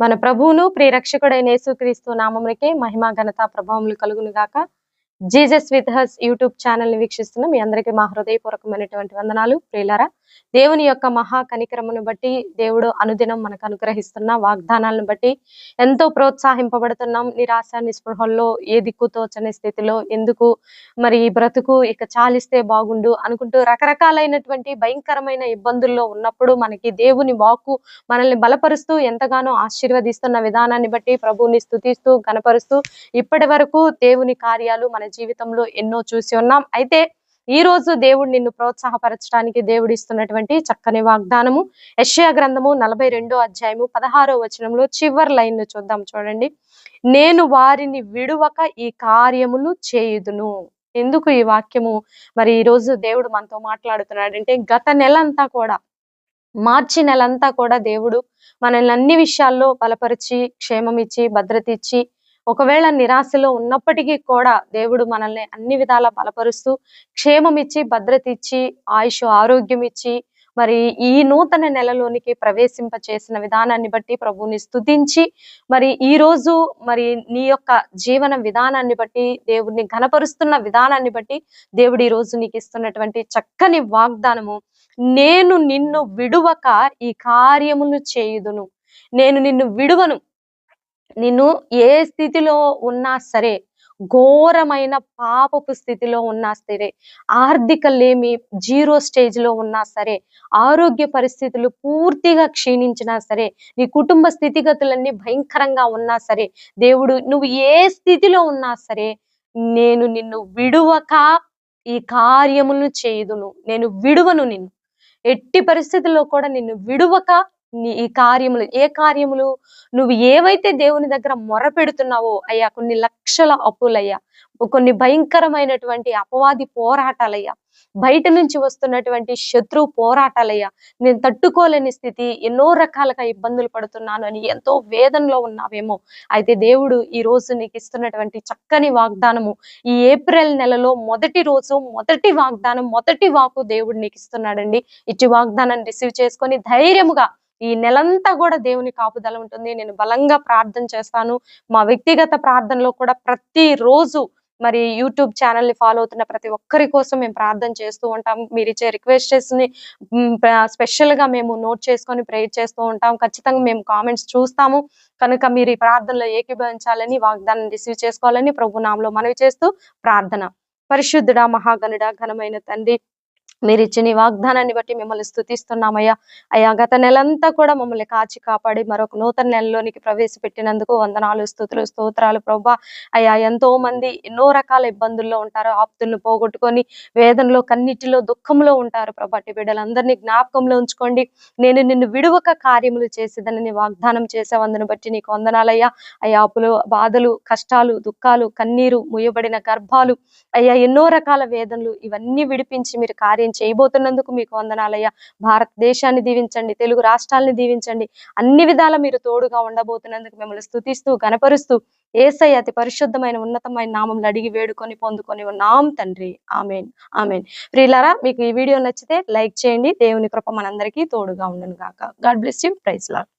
మన ప్రభువును ప్రియరక్షకుడైన యేసుక్రీస్తు నామమునికే మహిమ ఘనత ప్రభావములు కలుగును గాక జీసస్ విత్ హస్ యూట్యూబ్ ఛానల్ని వీక్షిస్తున్న మీ అందరికీ మా హృదయపూర్వకమైనటువంటి వందనాలు ప్రియులారా. దేవుని యొక్క మహా కనికరమును బట్టి దేవుడు అనుదినం మనకు అనుగ్రహిస్తున్న వాగ్దానాలను బట్టి ఎంతో ప్రోత్సాహింపబడుతున్నాం. నిరాశ నిస్పృహల్లో ఏ దిక్కుతోచని స్థితిలో ఎందుకు మరి ఈ బ్రతుకు ఇక చాలిస్తే బాగుండు అనుకుంటూ రకరకాలైనటువంటి భయంకరమైన ఇబ్బందుల్లో ఉన్నప్పుడు మనకి దేవుని వాక్కు మనల్ని బలపరుస్తూ ఎంతగానో ఆశీర్వదిస్తున్న విధానాన్ని బట్టి ప్రభువుని స్థుతిస్తూ కనపరుస్తూ ఇప్పటి వరకు దేవుని కార్యాలు మన జీవితంలో ఎన్నో చూసి ఉన్నాం. అయితే ఈ రోజు దేవుడు నిన్ను ప్రోత్సాహపరచడానికి దేవుడు ఇస్తున్నటువంటి చక్కని వాగ్దానము. యష్యా గ్రంథము నలభై రెండో అధ్యాయము పదహారో వచనంలో చివరి లైన్ను చూద్దాం చూడండి. నేను వారిని విడువక ఈ కార్యములు చేయుదును. ఎందుకు ఈ వాక్యము? మరి ఈ రోజు దేవుడు మనతో మాట్లాడుతున్నాడు అంటే గత నెలంతా కూడా మార్చి నెలంతా కూడా దేవుడు మనల్ని అన్ని విషయాల్లో బలపరిచి క్షేమం ఇచ్చి భద్రత ఇచ్చి ఒకవేళ నిరాశలో ఉన్నప్పటికీ కూడా దేవుడు మనల్ని అన్ని విధాలా బలపరుస్తూ క్షేమం ఇచ్చి భద్రత ఇచ్చి ఆయుష్ ఆరోగ్యం ఇచ్చి మరి ఈ నూతన నెలలోనికి ప్రవేశింప చేసిన విధానాన్ని బట్టి ప్రభువుని స్తుతించి మరి ఈ రోజు మరి నీ యొక్క జీవన విధానాన్ని బట్టి దేవుడిని ఘనపరుస్తున్న విధానాన్ని బట్టి దేవుడు ఈ రోజు నీకు ఇస్తున్నటువంటి చక్కని వాగ్దానము నేను నిన్ను విడువక ఈ కార్యములు చేయుదును. నేను నిన్ను విడువను. నిన్ను ఏ స్థితిలో ఉన్నా సరే ఘోరమైన పాపపు స్థితిలో ఉన్నా సరే ఆర్థిక లేమి జీరో స్టేజ్లో ఉన్నా సరే ఆరోగ్య పరిస్థితులు పూర్తిగా క్షీణించినా సరే నీ కుటుంబ స్థితిగతులన్నీ భయంకరంగా ఉన్నా సరే దేవుడు నువ్వు ఏ స్థితిలో ఉన్నా సరే నేను నిన్ను విడువక ఈ కార్యములను చేయుదును. నేను విడువను నిన్ను. ఎట్టి పరిస్థితుల్లో కూడా నిన్ను విడువక నీ ఈ కార్యములు ఏ కార్యములు నువ్వు ఏవైతే దేవుని దగ్గర మొర పెడుతున్నావో అయ్యా కొన్ని లక్షల అప్పులయ్యా కొన్ని భయంకరమైనటువంటి అపవాది పోరాటాలయ్యా బయట నుంచి వస్తున్నటువంటి శత్రు పోరాటాలయ్యా నేను తట్టుకోలేని స్థితి ఎన్నో రకాలుగా ఇబ్బందులు పడుతున్నాను అని ఎంతో వేదనలో ఉన్నావేమో. అయితే దేవుడు ఈ రోజు నీకు ఇస్తున్నటువంటి చక్కని వాగ్దానము ఈ ఏప్రిల్ నెలలో మొదటి రోజు మొదటి వాగ్దానం మొదటి వాకు దేవుడు నీకు ఇస్తున్నాడండి. ఇచ్చి వాగ్దానాన్ని రిసీవ్ చేసుకొని ధైర్యముగా ఈ నెలంతా కూడా దేవుని కాపుదల ఉంటుంది. నేను బలంగా ప్రార్థన చేస్తాను. మా వ్యక్తిగత ప్రార్థనలో కూడా ప్రతి రోజు మరి యూట్యూబ్ ఛానల్ని ఫాలో అవుతున్న ప్రతి ఒక్కరి కోసం మేము ప్రార్థన చేస్తూ ఉంటాం. మీరు ఇచ్చే రిక్వెస్టెస్ని ని స్పెషల్గా మేము నోట్ చేసుకొని ప్రేయర్ చేస్తూ ఉంటాం. ఖచ్చితంగా మేము కామెంట్స్ చూస్తాము. కనుక మీరు ఈ ప్రార్థనలో ఏకీభవించాలని వాగ్దానం రిసీవ్ చేసుకోవాలని ప్రభు నామలో మనవి చేస్తూ ప్రార్థన. పరిశుద్ధుడా మహాగణుడా ఘనమైన తండ్రి మీరు ఇచ్చిన వాగ్దానాన్ని బట్టి మిమ్మల్ని స్థుతిస్తున్నామయ్యా అయ్యా గత నెలంతా కూడా మమ్మల్ని కాచి కాపాడి మరొక నూతన నెలలోనికి ప్రవేశపెట్టినందుకు వందనాలు స్థుతులు స్తోత్రాలు ప్రభా. అయ్యా ఎంతో మంది ఎన్నో రకాల ఇబ్బందుల్లో ఉంటారు ఆప్తులను పోగొట్టుకొని వేదనలో కన్నిటిలో దుఃఖంలో ఉంటారు ప్రభాటి బిడ్డలందరినీ జ్ఞాపకంలో ఉంచుకోండి. నేను నిన్ను విడువక కార్యములు చేసేదని నీ వాగ్దానం చేసేవందును బట్టి నీకు వందనాలయ్యా. అయ్యా అప్పులు బాధలు కష్టాలు దుఃఖాలు కన్నీరు ముయ్యబడిన గర్భాలు అయ్యా ఎన్నో రకాల వేదనలు ఇవన్నీ విడిపించి మీరు కార్యం చేయబోతున్నందుకు మీకు వందనాలయ్యా భారతదేశాన్ని దీవించండి తెలుగు రాష్ట్రాలని దీవించండి. అన్ని విధాల మీరు తోడుగా ఉండబోతున్నందుకు మిమ్మల్ని స్థుతిస్తూ గనపరుస్తూ ఏసై అతి పరిశుద్ధమైన ఉన్నతమైన నామంలో అడిగి వేడుకొని పొందుకొని ఉన్నాం తండ్రి. ఆమెన్. ఆమెన్. ప్రియులారా మీకు ఈ వీడియో నచ్చితే లైక్ చేయండి. దేవుని కృప మనందరికీ తోడుగా ఉండను గాక. God bless you. Praise Lord.